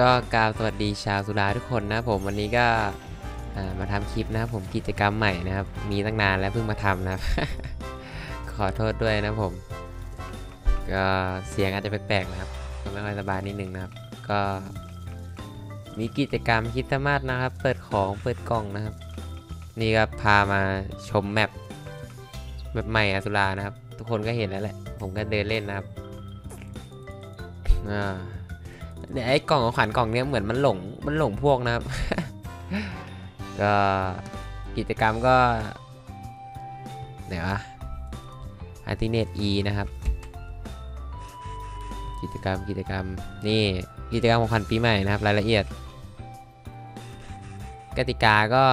ก็กราบสวัสดีชาวสุราทุกคนนะผมวันนี้ก็ามาทำคลิปนะครับผมกิจกรรมใหม่นะครับ มีตั้งนานแล้วเพิ่งมาทำนะครับ ขอโทษด้วยนะผม ก็เสียงอาจจะแปลกๆนะครับก็ไม่ค่อยสบายนิดนึงนะครับ ก็มีกิจกรรมคิดสมาสนะครับ เปิดของเปิดกล่องนะครับ นี่ก็พามาชมแมปแบบใหม่อสุรานะครับ ทุกคนก็เห็นแล้วแหละ ผมก็เดินเล่นนะครับอ่า เนี่ยไอ้กล่องของขวัญกล่องเนี้ยเหมือนมันหลงมันหลงพวกนะครับ ก็กิจกรรมก็ไหนวะอาร์ติเนต E นะครับ กิจกรรมกิจกรรมนี่กิจกรรมของขวัญปีใหม่นะครับ รายละเอียด กติกาก็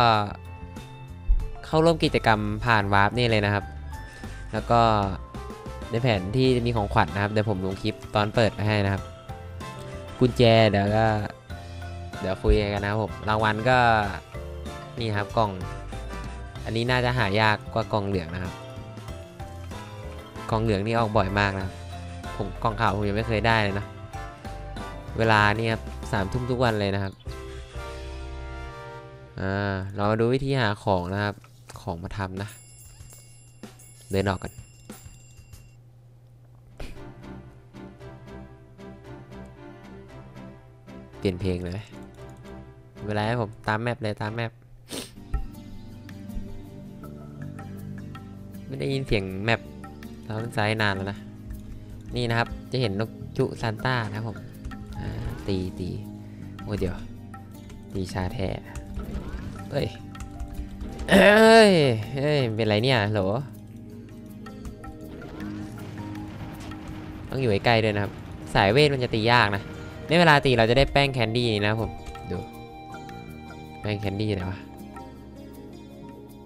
เข้าร่วมกิจกรรมผ่านวาร์ปนี่เลยนะครับ แล้วก็ในแผนที่มีของขวัญนะครับเดี๋ยวผมลงคลิปตอนเปิดไปให้นะครับ กุญแจเดี๋ยวก็ เดี๋ยวคุยกันนะครับผมรางวัลก็นี่ครับกล่อง อันนี้น่าจะหายากกว่ากล่องเหลืองนะครับ กล่องเหลืองนี่ออกบ่อยมากนะผมกล่องขาวผมยังไม่เคยได้เลยนะ เวลานี่ครับสามทุ่มทุกวันเลยนะครับอ่าเรามาดูวิธีหาของนะครับ ของมาทำนะ เดินออกกัน ปลี่ยนเพลงเลยเวลาให้ผมตามแมปเลยตามแมปไม่ได้ยินเสียงแมปเราต้องใช้นานแล้วนะ นี่นะครับจะเห็นนกจุซานต้านะครับผมตีตีโอ้เดี๋ยว ตีชาแท้เอ้ยเอ้ยเอ้ย เป็นไรเนี่ยโหลต้องอยู่ใกล้ๆด้วยนะครับ สายเวทมันจะตียากนะ ในเวลาตีเราจะได้แป้งแคนดี้นะผมดูแป้งแคนดี้ไหนวะ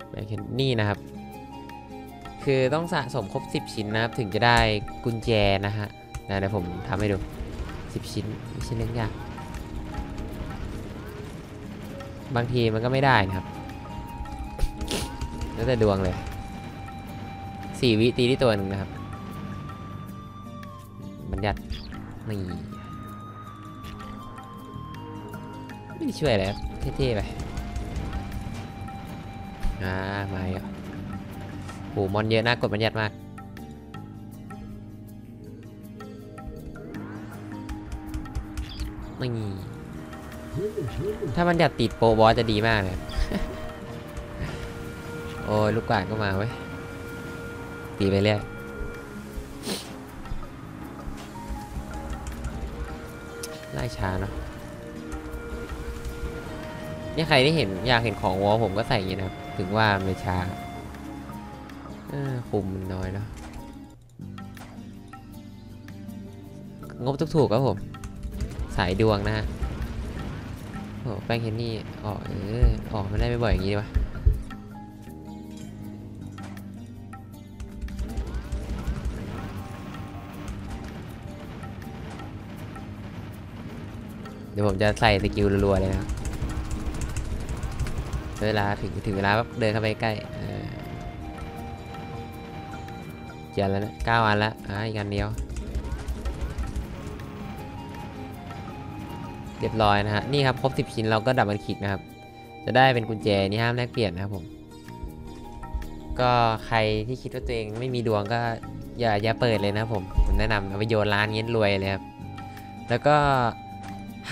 แป้งแคนนี่นะครับ คือต้องสะสมครบ 10 ชิ้นนะครับ ถึงจะได้กุญแจนะฮะนะเดี๋ยวผมทำให้ดู 10 ชิ้นไม่ใช่เรื่องยากบางทีมันก็ไม่ได้นะครับแล้วแต่ดวงเลย4วิตีที่ตัวหนึ่งนะครับ บัญญัตินี่ ไม่ได้ช่วยอะไรเท่ๆไปอ่ามาอีกแล้วโหมอนเยอะน่ากดบัญญัติมากไม่ถ้าบัญญัติติดโปรบอสจะดีมากเลย โอ้ยลูกกวาดก็มาเว้ย ตีไปเรื่อยไล่ช้าเนาะ นี่ใครที่เห็นอยากเห็นของวอลผมก็ใส่อย่างนี้นะครับ ถึงว่าไมันช้าเออคุมมันน้อยเนาะงบถูกๆครับผม สายดวงนะฮะโอ้แป้งเคนนี่ออกเออออกมันได้ไม่บ่อยอย่างนี้วะเดี๋ยวผมจะใส่สกิลรัวๆเลยนะ เวลาถึงถึงเวลาปั๊บเดินเข้าไปใกล้เออเจ็ดแล้วนะเก้าอันละอ่าอีกอันเดียว เรียบร้อยนะฮะ นี่ครับครบ 10 ชิ้นเราก็ดับมันคิกนะครับ จะได้เป็นกุญแจนี่ห้ามแลกเปลี่ยนนะครับผม ก็ใครที่คิดว่าตัวเองไม่มีดวงก็อย่าอย่าเปิดเลยนะครับผม ผมแนะนำเอาไปโยนร้านเงี้ยรวยเลยครับ แล้วก็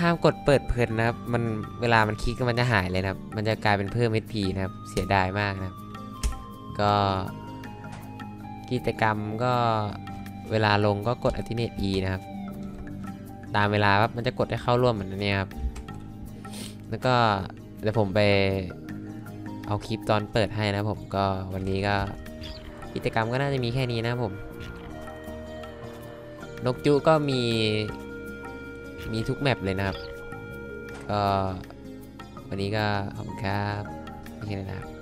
ห้ามกดเปิดเพลินนะครับ มันเวลามันคลิกมันจะหายเลยนะครับ มันจะกลายเป็นเพิ่ม HP นะครับ เสียดายมากนะครับ ก็กิจกรรมก็เวลาลงก็กด Activate E นะครับ ตามเวลาปั๊บมันจะกดให้เข้าร่วมเหมือนนี้ครับ แล้วก็เดี๋ยวผมไปเอาคลิปตอนเปิดให้นะผมก็วันนี้ก็กิจกรรมก็น่าจะมีแค่นี้นะผมนกจุก็มี มีทุกแมปเลยนะครับ ก็วันนี้ก็ขอบคุณครับไม่ใช่นะครับ